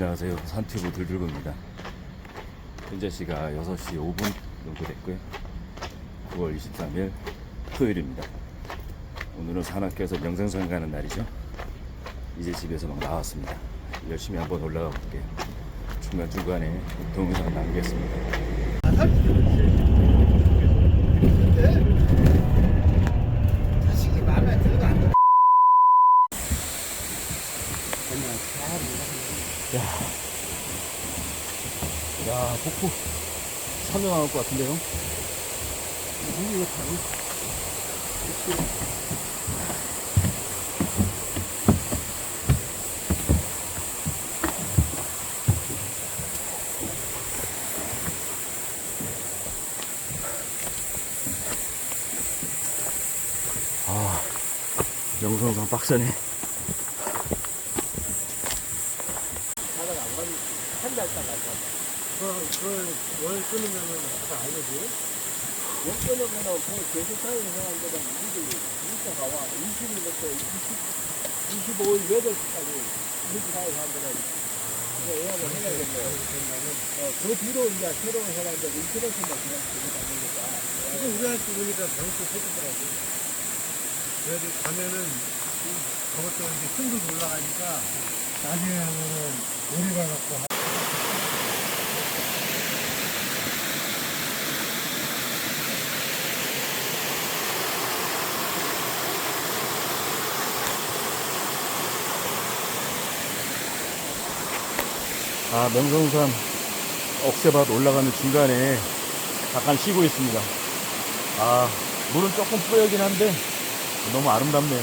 안녕하세요. 산튜브 들들고입니다. 현재 시가 6시 5분 정도 됐고요. 9월 23일 토요일입니다. 오늘은 산악회에서 명성산 가는 날이죠. 이제 집에서 막 나왔습니다. 열심히 한번 올라가 볼게요. 중간중간에 동영상 남기겠습니다. 자식이 마음에 들어도 안 들어. 야, 폭포 산도 나올 것 같은데요? 이거 타고. 아, 명성산 빡세네. 자다가 안 가면 한달 따가 그, 그, 월 끊으면은 다 알려지. 월 끊으면은 그 제주타에 사람들은 우리도 진짜 가와. 20일부터 20, 25일 8시까지 이렇게 가는 사람들은 그 예약을 해야겠네요. 어, 그 뒤로 이제 새로운 사람들 인터넷에만 그냥 들고 다니니까. 이거 우리한테 보니까 잘못 해주더라고. 그래도 가면은 저것도 이제 승급 올라가니까 나중에 하면은 오리가 갖고 아, 명성산 억새밭 올라가는 중간에 잠깐 쉬고 있습니다. 아, 물은 조금 뿌옇긴 한데 너무 아름답네요.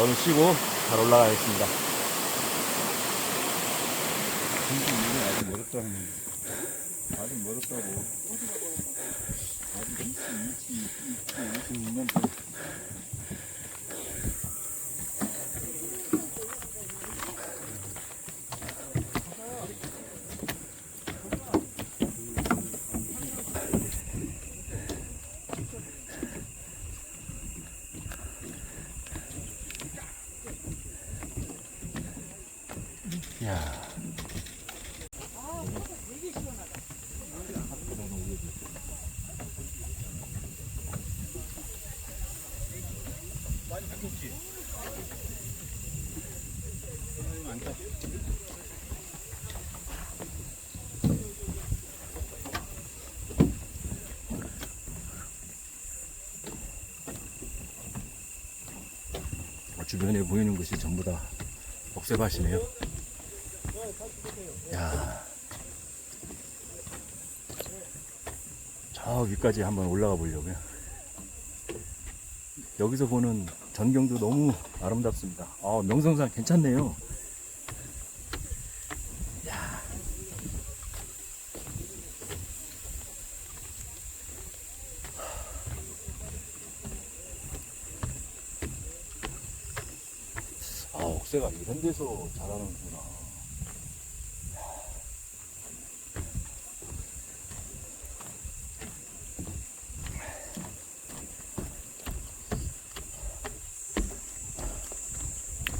오늘 쉬고 잘 올라가겠습니다. 아직 멀었다는 아직 멀었다고. 아직 20, 20, 20, 26년 야 주변에 보이는 것이 전부 다 억새밭이네요. 야. 저 위까지 한번 올라가 보려고요. 여기서 보는 전경도 너무 아름답습니다. 아, 명성산 괜찮네요. 야. 아, 옥새가 이런 데서 자라는구나.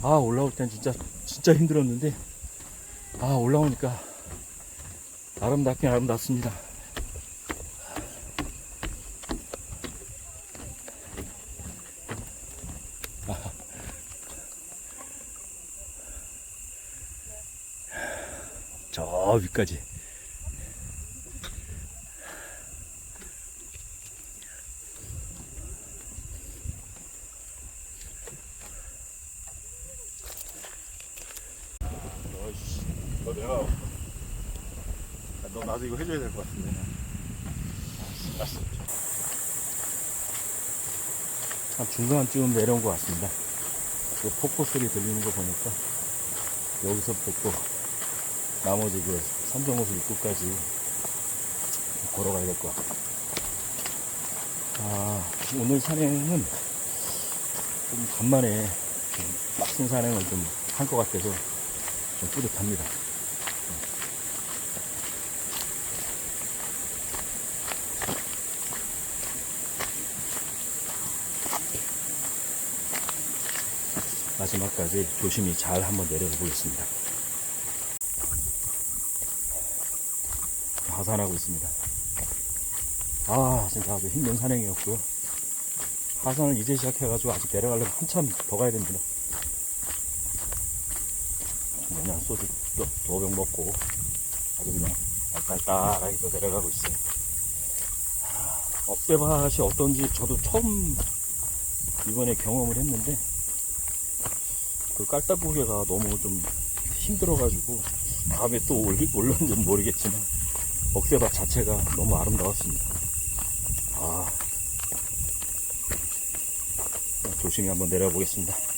아 올라올 땐 진짜 진짜 힘들었는데 아 올라오니까 아름답긴 아름답습니다. 저 위까지 어이씨, 너 내가 아, 너 나도 이거 해줘야 될 것 같은데. 한 중간쯤 내려온 것 같습니다. 그 폭포 소리 들리는 거 보니까 여기서부터 또 나머지 그 삼정호수 입구까지 걸어가야 될 것 같아요. 아, 오늘 산행은 좀 간만에 좀 빡센 산행을 좀한것 같아서 좀 뿌듯합니다. 마지막까지 조심히 잘 한번 내려가 보겠습니다. 가산하고 있습니다. 아, 진짜 아주 힘든 산행이었고요. 하산을 이제 시작해가지고 아직 내려가려면 한참 더 가야 됩니다. 그냥 소주 두병 먹고 아주 그냥 딸딸하게 또 내려가고 있어요. 억새밭이 어떤지 저도 처음 이번에 경험을 했는데 그 깔딱고개가 너무 좀 힘들어가지고 다음에 또 올- 올렸는지는 모르겠지만 억새밭 자체가 너무 아름다웠습니다. 아 조심히 한번 내려보겠습니다.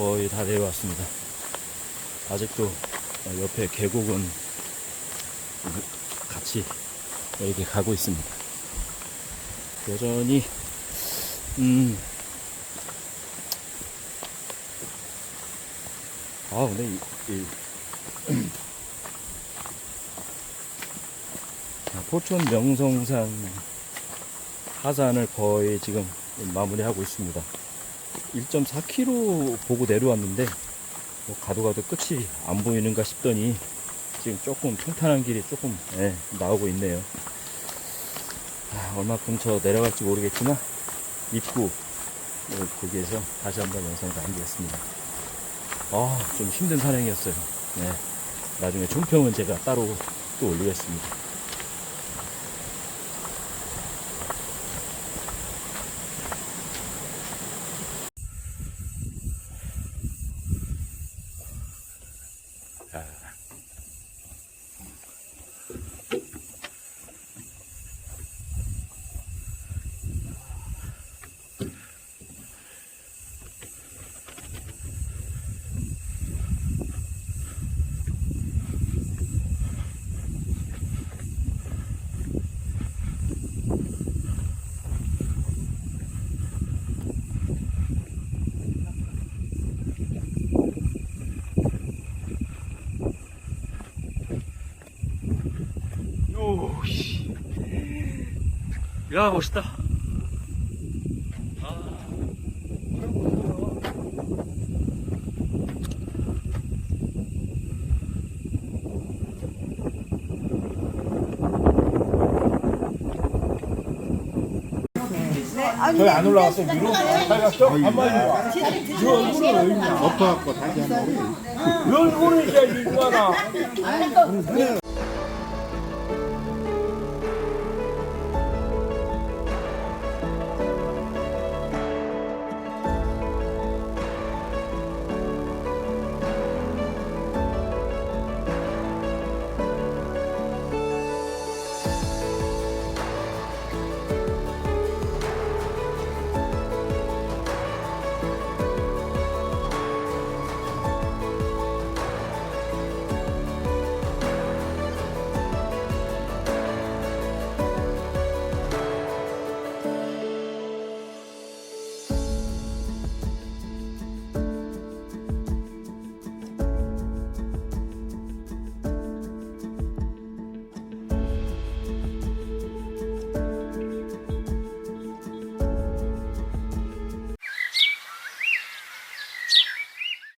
거의 다 내려왔습니다. 아직도 옆에 계곡은 같이 이렇게 가고 있습니다. 여전히 음. 아 근데 이, 이 자, 포천 명성산 하산을 거의 지금 마무리하고 있습니다. 1.4km 보고 내려왔는데 뭐 가도 가도 끝이 안 보이는가 싶더니 지금 조금 평탄한 길이 조금 예, 나오고 있네요. 아, 얼마큼 저 내려갈지 모르겠지만 입구 어, 거기에서 다시 한번 영상을 남기겠습니다. 아, 좀 힘든 산행이었어요. 네. 나중에 총평은 제가 따로 또 올리겠습니다. 오, 야, 멋있다. 저희 안 올라갔어 위로? 살갔어? 한마디 와. 이 얼굴은 어딨냐? 엎어갖고 다시 한번 이 얼굴은 이제 이거나.